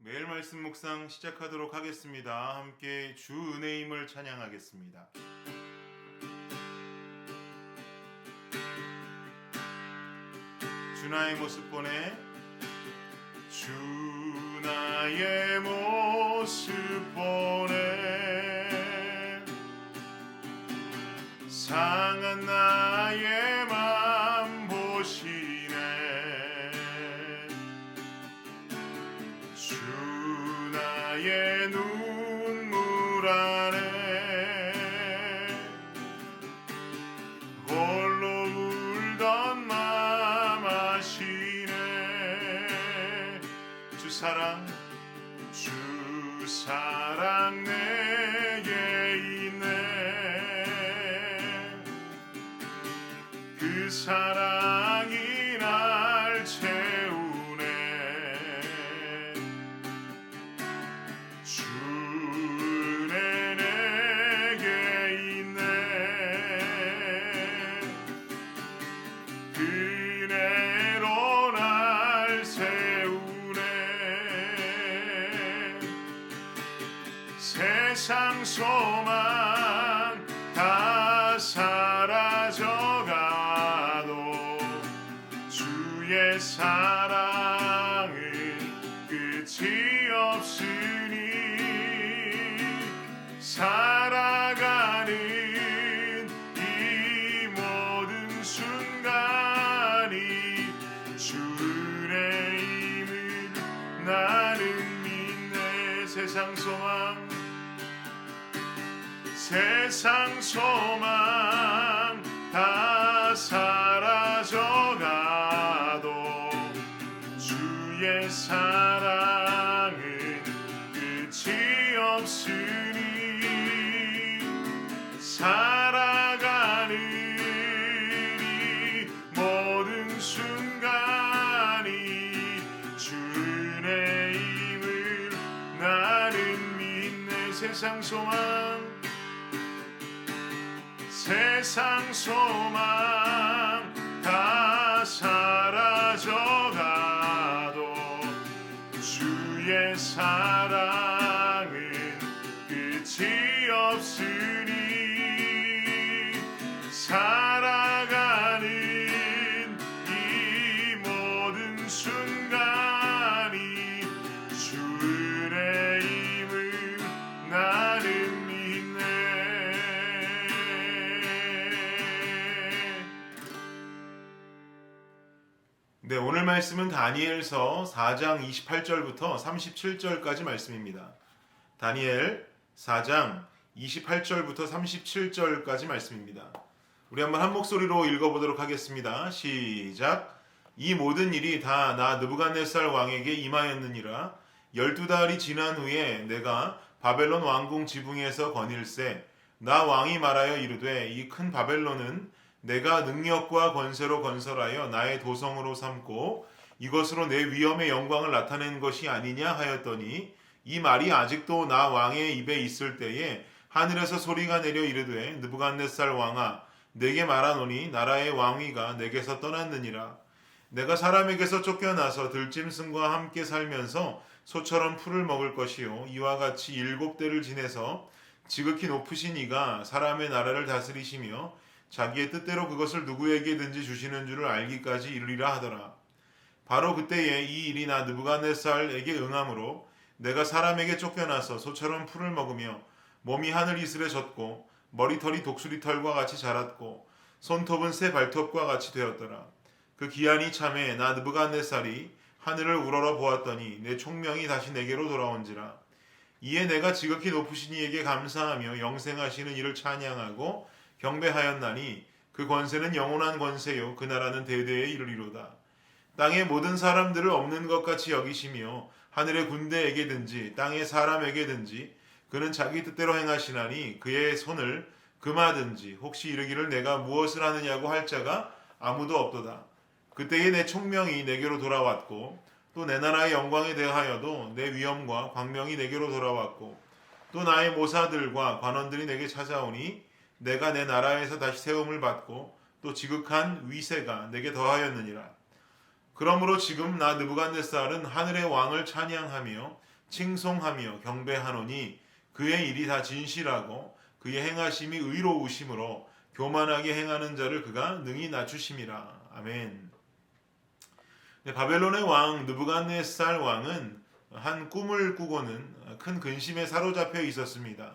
매일 말씀 묵상 시작하도록 하겠습니다. 함께 주 은혜임을 찬양하겠습니다. 주 나의 모습 보내 주 나의 모습 보내 상한 나의 shining. 세상 소망 다 사라져가도 주의 사랑은 끝이 없으니 살아가는 이 모든 순간이 주의 힘을 나는 믿네. 세상 소망 세상 소망 다 사라져가도 주의 사랑은 끝이 없으니 살아가는 이 모든 순간이 주의 힘을 나는 믿네. 세상 소망 세상 소망 말씀은 다니엘서 4장 28절부터 37절까지 말씀입니다. 다니엘 4장 28절부터 37절까지 말씀입니다. 우리 한번 한 목소리로 읽어보도록 하겠습니다. 시작. 이 모든 일이 다 나 느부갓네살 왕에게 임하였느니라. 열두 달이 지난 후에 내가 바벨론 왕궁 지붕에서 거닐세. 나 왕이 말하여 이르되 이 큰 바벨론은 내가 능력과 권세로 건설하여 나의 도성으로 삼고 이것으로 내 위엄의 영광을 나타낸 것이 아니냐 하였더니 이 말이 아직도 나 왕의 입에 있을 때에 하늘에서 소리가 내려 이르되 느부갓네살 왕아 내게 말하노니 나라의 왕위가 내게서 떠났느니라 내가 사람에게서 쫓겨나서 들짐승과 함께 살면서 소처럼 풀을 먹을 것이요 이와 같이 일곱 대를 지내서 지극히 높으신 이가 사람의 나라를 다스리시며 자기의 뜻대로 그것을 누구에게든지 주시는 줄을 알기까지 이르리라 하더라. 바로 그때에 이 일이 나 느부갓네살에게 응함으로 내가 사람에게 쫓겨나서 소처럼 풀을 먹으며 몸이 하늘 이슬에 젖고 머리털이 독수리 털과 같이 자랐고 손톱은 새 발톱과 같이 되었더라. 그 기한이 참에 나 느부갓네살이 하늘을 우러러 보았더니 내 총명이 다시 내게로 돌아온지라. 이에 내가 지극히 높으신 이에게 감사하며 영생하시는 이를 찬양하고 경배하였나니 그 권세는 영원한 권세요 그 나라는 대대에 이르리로다. 땅의 모든 사람들을 없는 것 같이 여기시며 하늘의 군대에게든지 땅의 사람에게든지 그는 자기 뜻대로 행하시나니 그의 손을 금하든지 혹시 이르기를 내가 무엇을 하느냐고 할 자가 아무도 없도다. 그때에 내 총명이 내게로 돌아왔고 또 내 나라의 영광에 대하여도 내 위엄과 광명이 내게로 돌아왔고 또 나의 모사들과 관원들이 내게 찾아오니 내가 내 나라에서 다시 세움을 받고 또 지극한 위세가 내게 더하였느니라. 그러므로 지금 나 느부갓네살은 하늘의 왕을 찬양하며 칭송하며 경배하노니 그의 일이 다 진실하고 그의 행하심이 의로우심으로 교만하게 행하는 자를 그가 능히 낮추심이라. 아멘. 네, 바벨론의 왕 느부갓네살 왕은 한 꿈을 꾸고는 큰 근심에 사로잡혀 있었습니다.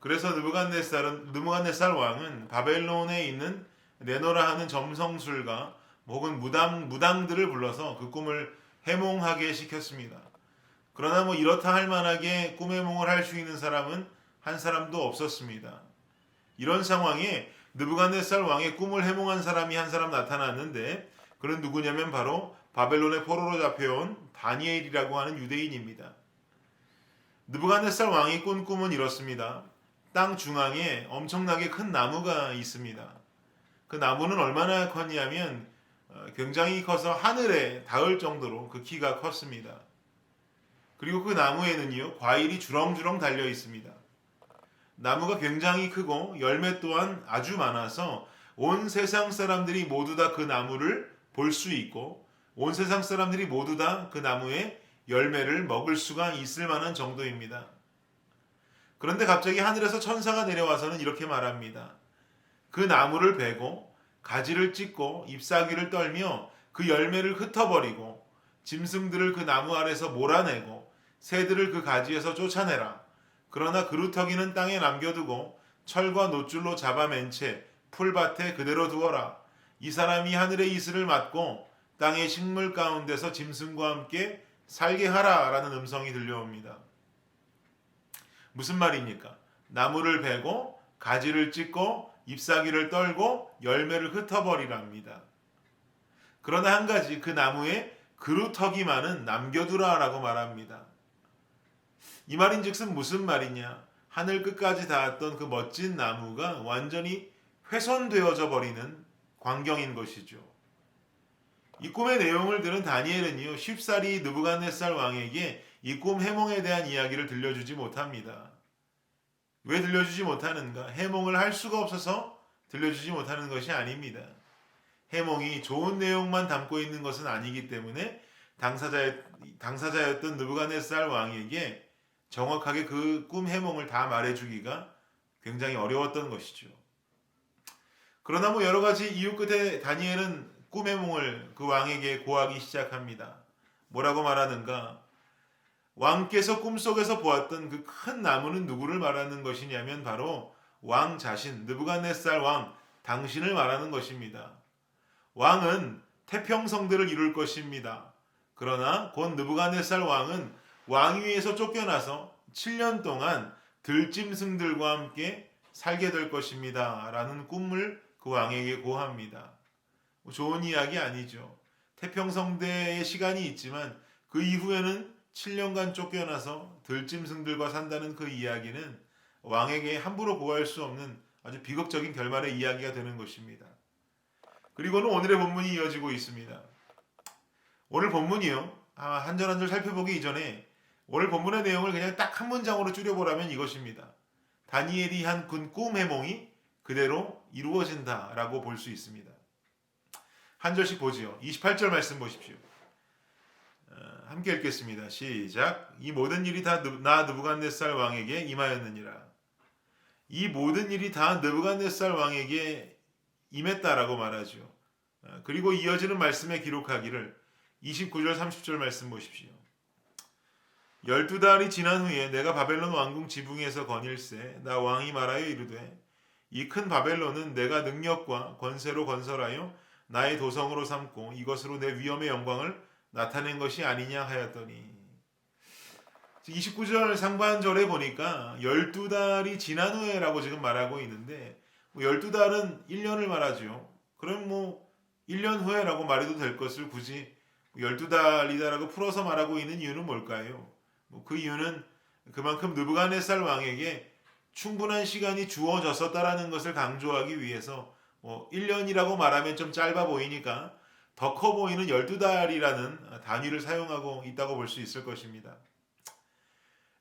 그래서 느부갓네살은 느부갓네살 왕은 바벨론에 있는 네노라 하는 점성술가 혹은 무당 무당들을 불러서 그 꿈을 해몽하게 시켰습니다. 그러나 뭐 이렇다 할 만하게 꿈 해몽을 할 수 있는 사람은 한 사람도 없었습니다. 이런 상황에 느부갓네살 왕의 꿈을 해몽한 사람이 한 사람 나타났는데 그는 누구냐면 바로 바벨론의 포로로 잡혀온 다니엘이라고 하는 유대인입니다. 느부갓네살 왕이 꾼 꿈은 이렇습니다. 땅 중앙에 엄청나게 큰 나무가 있습니다. 그 나무는 얼마나 컸냐면 어, 굉장히 커서 하늘에 닿을 정도로 그 키가 컸습니다. 그리고 그 나무에는요 과일이 주렁주렁 달려 있습니다. 나무가 굉장히 크고 열매 또한 아주 많아서 온 세상 사람들이 모두 다 그 나무를 볼 수 있고 온 세상 사람들이 모두 다 그 나무의 열매를 먹을 수가 있을 만한 정도입니다. 그런데 갑자기 하늘에서 천사가 내려와서는 이렇게 말합니다. 그 나무를 베고 가지를 찢고 잎사귀를 떨며 그 열매를 흩어버리고 짐승들을 그 나무 아래서 몰아내고 새들을 그 가지에서 쫓아내라. 그러나 그루터기는 땅에 남겨두고 철과 노줄로 잡아맨 채 풀밭에 그대로 두어라. 이 사람이 하늘의 이슬을 맞고 땅의 식물 가운데서 짐승과 함께 살게 하라. 라는 음성이 들려옵니다. 무슨 말입니까? 나무를 베고 가지를 찢고 잎사귀를 떨고 열매를 흩어버리랍니다. 그러나 한 가지 그 나무에 그루터기만은 남겨두라 라고 말합니다. 이 말인 즉슨 무슨 말이냐? 하늘 끝까지 닿았던 그 멋진 나무가 완전히 훼손되어져 버리는 광경인 것이죠. 이 꿈의 내용을 들은 다니엘은요 쉽사리 느부갓네살 왕에게 이 꿈 해몽에 대한 이야기를 들려주지 못합니다. 왜 들려주지 못하는가? 해몽을 할 수가 없어서 들려주지 못하는 것이 아닙니다. 해몽이 좋은 내용만 담고 있는 것은 아니기 때문에 당사자 당사자였던 느부갓네살 왕에게 정확하게 그 꿈 해몽을 다 말해주기가 굉장히 어려웠던 것이죠. 그러나 뭐 여러 가지 이유 끝에 다니엘은 꿈 해몽을 그 왕에게 고하기 시작합니다. 뭐라고 말하는가? 왕께서 꿈속에서 보았던 그 큰 나무는 누구를 말하는 것이냐면 바로 왕 자신 느부갓네살 왕 당신을 말하는 것입니다. 왕은 태평성대를 이룰 것입니다. 그러나 곧 느부갓네살 왕은 왕위에서 쫓겨나서 7년 동안 들짐승들과 함께 살게 될 것입니다. 라는 꿈을 그 왕에게 고합니다. 뭐 좋은 이야기 아니죠. 태평성대의 시간이 있지만 그 이후에는 7년간 쫓겨나서 들짐승들과 산다는 그 이야기는 왕에게 함부로 고할 수 없는 아주 비극적인 결말의 이야기가 되는 것입니다. 그리고는 오늘의 본문이 이어지고 있습니다. 오늘 본문이요. 아, 한절 한 절 살펴보기 이전에 오늘 본문의 내용을 그냥 딱 한 문장으로 줄여보라면 이것입니다. 다니엘이 한꿈 해몽이 그대로 이루어진다라고 볼 수 있습니다. 한 절씩 보지요. 28절 말씀 보십시오. 어, 함께 읽겠습니다. 시작. 이 모든 일이 다 나 느부갓네살 왕에게 임하였느니라. 이 모든 일이 다 느부갓네살 왕에게 임했다라고 말하죠. 어, 그리고 이어지는 말씀에 기록하기를 29절 30절 말씀 보십시오. 열두 달이 지난 후에 내가 바벨론 왕궁 지붕에서 거닐세 나 왕이 말하여 이르되 이 큰 바벨론은 내가 능력과 권세로 건설하여 나의 도성으로 삼고 이것으로 내 위엄의 영광을 나타낸 것이 아니냐 하였더니 29절 상반절에 보니까 12달이 지난 후에라고 지금 말하고 있는데 12달은 1년을 말하죠. 그럼 뭐 1년 후에라고 말해도 될 것을 굳이 12달이다라고 풀어서 말하고 있는 이유는 뭘까요? 뭐그 이유는 그만큼 느부갓네살 왕에게 충분한 시간이 주어졌었다라는 것을 강조하기 위해서 뭐 1년이라고 말하면 좀 짧아 보이니까 더 커 보이는 12달이라는 단위를 사용하고 있다고 볼 수 있을 것입니다.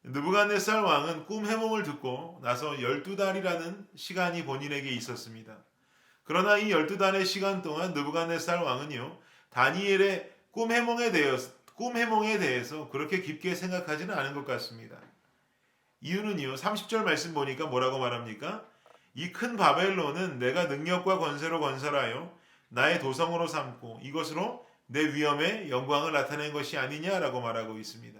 느부갓네살 왕은 꿈 해몽을 듣고 나서 12달이라는 시간이 본인에게 있었습니다. 그러나 이 12달의 시간 동안 느부갓네살 왕은요. 다니엘의 꿈 해몽에 대해서 꿈 해몽에 대해서 그렇게 깊게 생각하지는 않은 것 같습니다. 이유는요. 30절 말씀 보니까 뭐라고 말합니까? 이 큰 바벨론은 내가 능력과 권세로 건설하여 나의 도성으로 삼고 이것으로 내 위엄의 영광을 나타낸 것이 아니냐라고 말하고 있습니다.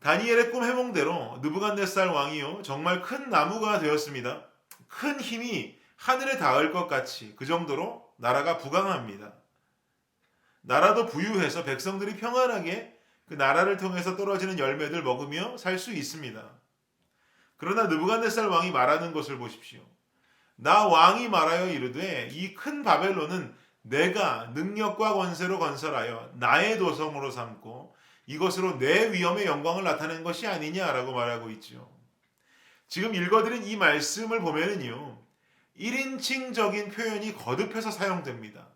다니엘의 꿈 해몽대로 느부갓네살 왕이요 정말 큰 나무가 되었습니다. 큰 힘이 하늘에 닿을 것 같이 그 정도로 나라가 부강합니다. 나라도 부유해서 백성들이 평안하게 그 나라를 통해서 떨어지는 열매들 먹으며 살 수 있습니다. 그러나 느부갓네살 왕이 말하는 것을 보십시오. 나 왕이 말하여 이르되 이 큰 바벨론은 내가 능력과 권세로 건설하여 나의 도성으로 삼고 이것으로 내 위엄의 영광을 나타낸 것이 아니냐라고 말하고 있죠. 지금 읽어드린 이 말씀을 보면은요. 1인칭적인 표현이 거듭해서 사용됩니다.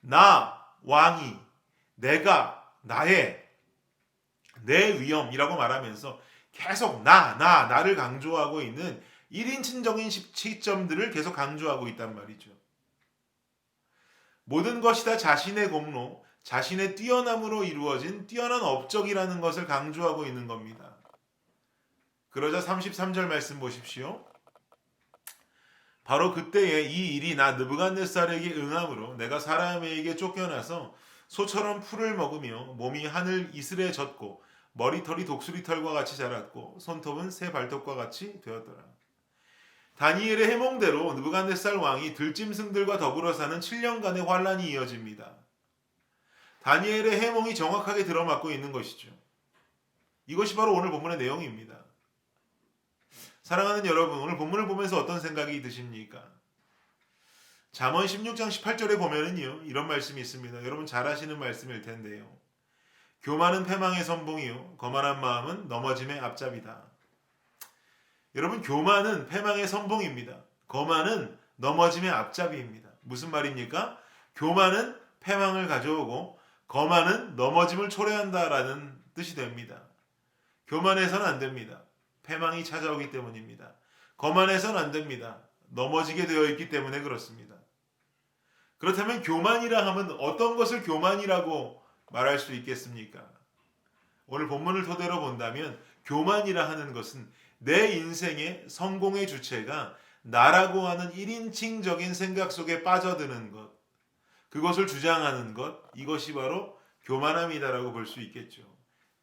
나, 왕이, 내가, 나의, 내 위엄이라고 말하면서 계속 나, 나, 나를 강조하고 있는 1인칭적인 시점들을 계속 강조하고 있단 말이죠. 모든 것이 다 자신의 공로, 자신의 뛰어남으로 이루어진 뛰어난 업적이라는 것을 강조하고 있는 겁니다. 그러자 33절 말씀 보십시오. 바로 그때에 이 일이 나 느부갓네살에게 응함으로 내가 사람에게 쫓겨나서 소처럼 풀을 먹으며 몸이 하늘 이슬에 젖고 머리털이 독수리 털과 같이 자랐고 손톱은 새 발톱과 같이 되었더라. 다니엘의 해몽대로 느부갓네살 왕이 들짐승들과 더불어 사는 7년간의 환란이 이어집니다. 다니엘의 해몽이 정확하게 들어맞고 있는 것이죠. 이것이 바로 오늘 본문의 내용입니다. 사랑하는 여러분, 오늘 본문을 보면서 어떤 생각이 드십니까? 잠언 16장 18절에 보면은요, 이런 말씀이 있습니다. 여러분 잘 아시는 말씀일 텐데요. 교만은 패망의 선봉이요, 거만한 마음은 넘어짐의 앞잡이다. 여러분, 교만은 패망의 선봉입니다. 거만은 넘어짐의 앞잡이입니다. 무슨 말입니까? 교만은 패망을 가져오고, 거만은 넘어짐을 초래한다라는 뜻이 됩니다. 교만해서는 안 됩니다. 패망이 찾아오기 때문입니다. 거만해서는 안 됩니다. 넘어지게 되어 있기 때문에 그렇습니다. 그렇다면 교만이라 하면 어떤 것을 교만이라고 말할 수 있겠습니까? 오늘 본문을 토대로 본다면 교만이라 하는 것은 내 인생의 성공의 주체가 나라고 하는 1인칭적인 생각 속에 빠져드는 것, 그것을 주장하는 것, 이것이 바로 교만함이다라고 볼 수 있겠죠.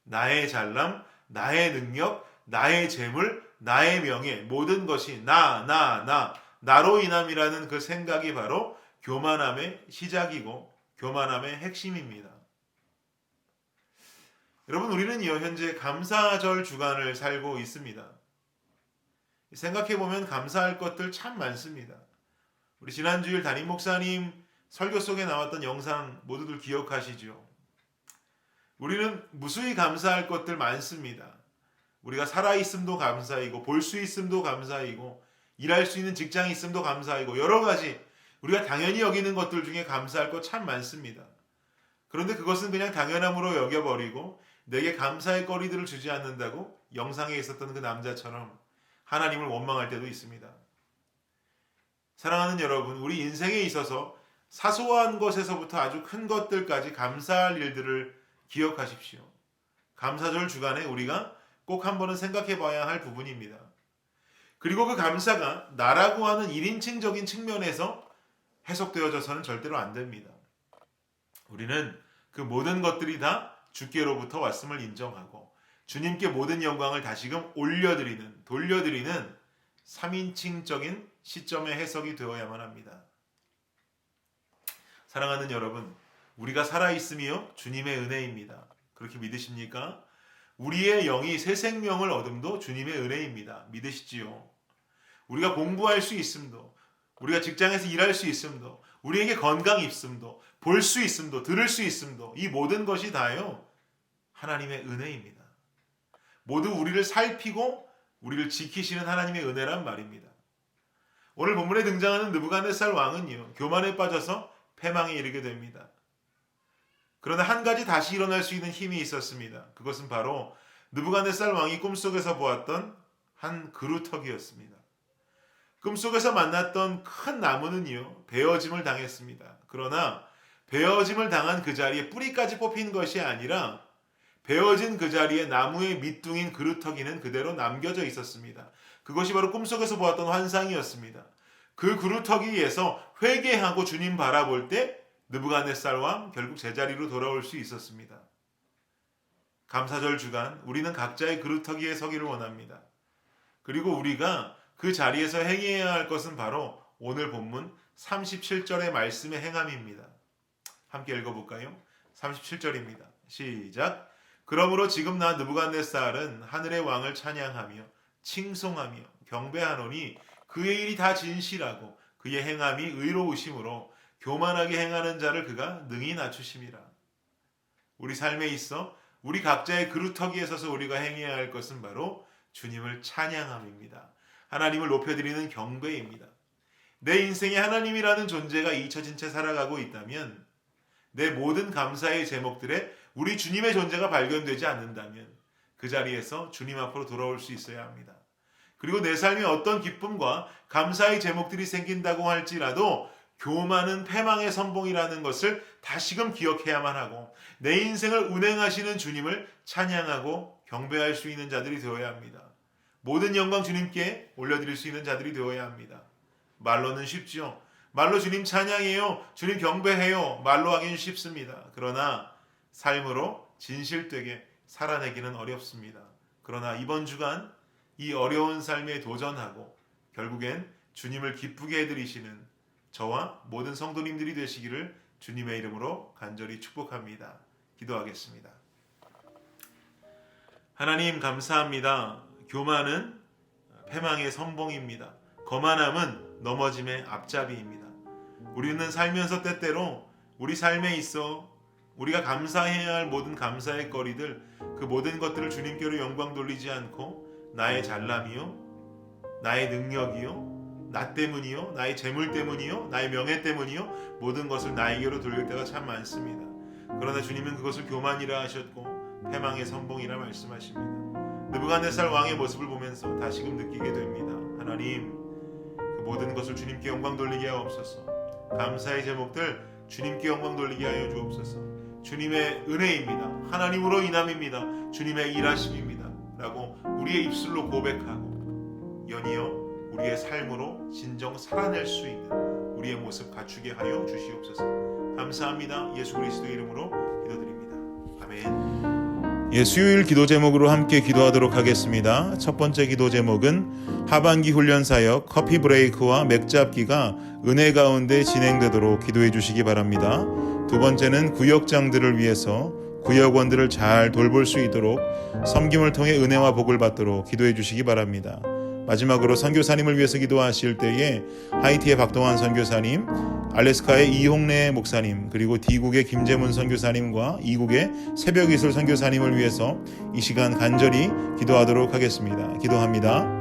나의 잘남, 나의 능력, 나의 재물, 나의 명예, 모든 것이 나, 나, 나, 나로 인함이라는 그 생각이 바로 교만함의 시작이고 교만함의 핵심입니다. 여러분, 우리는요, 현재 감사절 주간을 살고 있습니다. 생각해 보면 감사할 것들 참 많습니다. 우리 지난 주일 담임 목사님 설교 속에 나왔던 영상 모두들 기억하시죠? 우리는 무수히 감사할 것들 많습니다. 우리가 살아있음도 감사이고 볼 수 있음도 감사이고 일할 수 있는 직장이 있음도 감사이고 여러 가지 우리가 당연히 여기는 것들 중에 감사할 것 참 많습니다. 그런데 그것은 그냥 당연함으로 여겨버리고 내게 감사의 거리들을 주지 않는다고 영상에 있었던 그 남자처럼 하나님을 원망할 때도 있습니다. 사랑하는 여러분, 우리 인생에 있어서 사소한 것에서부터 아주 큰 것들까지 감사할 일들을 기억하십시오. 감사절 주간에 우리가 꼭 한 번은 생각해 봐야 할 부분입니다. 그리고 그 감사가 나라고 하는 1인칭적인 측면에서 해석되어져서는 절대로 안 됩니다. 우리는 그 모든 것들이 다 주께로부터 왔음을 인정하고 주님께 모든 영광을 다시금 올려드리는, 돌려드리는 3인칭적인 시점의 해석이 되어야만 합니다. 사랑하는 여러분, 우리가 살아있음이요 주님의 은혜입니다. 그렇게 믿으십니까? 우리의 영이 새 생명을 얻음도 주님의 은혜입니다. 믿으시지요? 우리가 공부할 수 있음도, 우리가 직장에서 일할 수 있음도, 우리에게 건강이 있음도, 볼 수 있음도, 들을 수 있음도, 이 모든 것이 다요 하나님의 은혜입니다. 모두 우리를 살피고 우리를 지키시는 하나님의 은혜란 말입니다. 오늘 본문에 등장하는 느부갓네살 왕은요 교만에 빠져서 패망에 이르게 됩니다. 그러나 한 가지 다시 일어날 수 있는 힘이 있었습니다. 그것은 바로 느부갓네살 왕이 꿈속에서 보았던 한 그루터기였습니다. 꿈속에서 만났던 큰 나무는요 베어짐을 당했습니다. 그러나 베어짐을 당한 그 자리에 뿌리까지 뽑힌 것이 아니라 베어진 그 자리에 나무의 밑둥인 그루터기는 그대로 남겨져 있었습니다. 그것이 바로 꿈속에서 보았던 환상이었습니다. 그 그루터기에서 회개하고 주님 바라볼 때 느부갓네살 왕 결국 제자리로 돌아올 수 있었습니다. 감사절 주간 우리는 각자의 그루터기에 서기를 원합니다. 그리고 우리가 그 자리에서 행해야 할 것은 바로 오늘 본문 37절의 말씀의 행함입니다. 함께 읽어볼까요? 37절입니다. 시작. 그러므로 지금 나 느부갓네살은 하늘의 왕을 찬양하며 칭송하며 경배하노니 그의 일이 다 진실하고 그의 행함이 의로우심으로 교만하게 행하는 자를 그가 능히 낮추심이라. 우리 삶에 있어 우리 각자의 그루터기에 서서 우리가 행해야 할 것은 바로 주님을 찬양함입니다. 하나님을 높여드리는 경배입니다. 내 인생에 하나님이라는 존재가 잊혀진 채 살아가고 있다면 내 모든 감사의 제목들에 우리 주님의 존재가 발견되지 않는다면 그 자리에서 주님 앞으로 돌아올 수 있어야 합니다. 그리고 내 삶에 어떤 기쁨과 감사의 제목들이 생긴다고 할지라도 교만은 패망의 선봉이라는 것을 다시금 기억해야만 하고 내 인생을 운행하시는 주님을 찬양하고 경배할 수 있는 자들이 되어야 합니다. 모든 영광 주님께 올려드릴 수 있는 자들이 되어야 합니다. 말로는 쉽지요. 말로 주님 찬양해요. 주님 경배해요. 말로 하기는 쉽습니다. 그러나 삶으로 진실되게 살아내기는 어렵습니다. 그러나 이번 주간 이 어려운 삶에 도전하고 결국엔 주님을 기쁘게 해드리시는 저와 모든 성도님들이 되시기를 주님의 이름으로 간절히 축복합니다. 기도하겠습니다. 하나님 감사합니다. 교만은 패망의 선봉입니다. 거만함은 넘어짐의 앞잡이입니다. 우리는 살면서 때때로 우리 삶에 있어 우리가 감사해야 할 모든 감사의 거리들 그 모든 것들을 주님께로 영광 돌리지 않고 나의 잘남이요 나의 능력이요 나 때문이요 나의 재물 때문이요 나의 명예 때문이요 모든 것을 나에게로 돌릴 때가 참 많습니다. 그러나 주님은 그것을 교만이라 하셨고 패망의 선봉이라 말씀하십니다. 느부갓네살 왕의 모습을 보면서 다시금 느끼게 됩니다. 하나님 그 모든 것을 주님께 영광 돌리게 하옵소서. 감사의 제목들 주님께 영광 돌리게 하여 주옵소서. 주님의 은혜입니다. 하나님으로 인함입니다. 주님의 일하심입니다. 라고 우리의 입술로 고백하고 연이어 우리의 삶으로 진정 살아낼 수 있는 우리의 모습 갖추게 하여 주시옵소서. 감사합니다. 예수 그리스도 이름으로 기도드립니다. 아멘. 예, 수요일 기도 제목으로 함께 기도하도록 하겠습니다. 첫 번째 기도 제목은 하반기 훈련 사역 커피 브레이크와 맥잡기가 은혜 가운데 진행되도록 기도해 주시기 바랍니다. 두 번째는 구역장들을 위해서 구역원들을 잘 돌볼 수 있도록 섬김을 통해 은혜와 복을 받도록 기도해 주시기 바랍니다. 마지막으로 선교사님을 위해서 기도하실 때에 하이티의 박동환 선교사님, 알래스카의 이홍래 목사님, 그리고 D국의 김재문 선교사님과 이국의 새벽이슬 선교사님을 위해서 이 시간 간절히 기도하도록 하겠습니다. 기도합니다.